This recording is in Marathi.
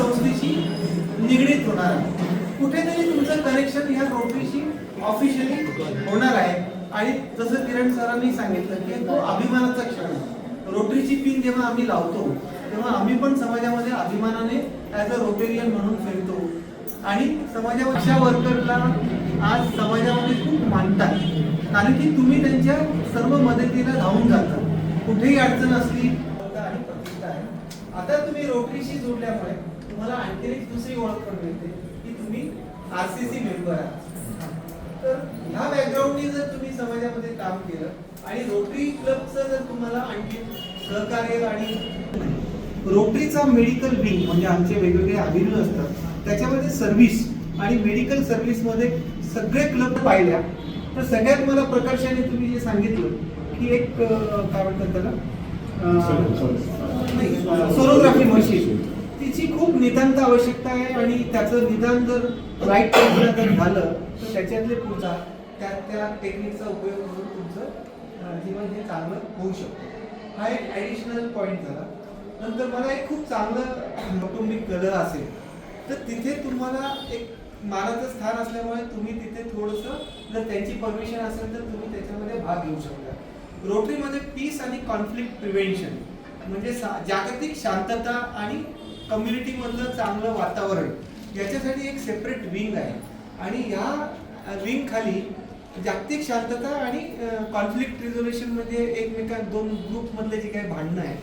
संस्थेशी निगडीत होणार आहे. कुठेतरी तुमचं कनेक्शन ह्या रोटरीशी ऑफिशियली होणार आहे. आणि जसं किरण सरांनी सांगितलं की तो अभिमानाचा क्षण आहे. रोटरीची पिन जेव्हा आम्ही लावतो तेव्हा आम्ही पण समाजामध्ये अभिमानाने ॲज अ रोटेरियन म्हणून फिरतो. आणि समाजाच्या वर्करला आज समाजामध्ये खूप मानतात. कारण की तुम्ही त्यांच्या सर्व मदतीला धावून जाता. कुठेही अडचण असली तुम्ही रोटरीशी जोडल्यामुळे तुम्हाला आणखी एक दुसरी ओळख पण मिळते की तुम्ही आर सी सी मेंबर आहात. तर ह्या बॅकग्राऊंडनी जर तुम्ही समाजामध्ये काम केलं आणि रोटरी क्लबचं जर तुम्हाला आणखी सहकार्य आणि रोटरीचा मेडिकल विंग म्हणजे आमचे वेगवेगळे अभिन्न असतात त्याच्यामध्ये सर्व्हिस आणि मेडिकल सर्व्हिसमध्ये सगळे क्लब पाहिल्या. तर सगळ्यात मला प्रकर्षाने तुम्ही जे सांगितलं की एक काय म्हणतात त्याला? सोनोग्राफी मशीन तिची खूप नितांत आवश्यकता आहे आणि त्याचं निदान जर राईट जर झालं तर त्याच्यातले पुढचा त्या त्या टेक्निकचा उपयोग करून तुमचं जीवन हे चांगलं होऊ शकतं. हा एक ॲडिशनल पॉईंट झाला. नंतर मला एक खूप चांगलं कौटुंबिक कलर असेल. तर तिथे तुम्हाला एक मानाचं स्थान असल्यामुळे तुम्ही तिथे थोडंसं जर त्यांची परमिशन असेल तर तुम्ही त्याच्यामध्ये भाग घेऊ शकता. रोटरीमध्ये पीस आणि कॉन्फ्लिक्ट प्रिव्हेन्शन म्हणजे जागतिक शांतता आणि कम्युनिटीमधलं चांगलं वातावरण याच्यासाठी एक सेपरेट विंग आहे. आणि या विंग खाली जागतिक शांतता आणि कॉन्फ्लिक्ट रिझोल्युशनमध्ये एकमेकां दोन ग्रुप मधले जे काही भांडणं आहे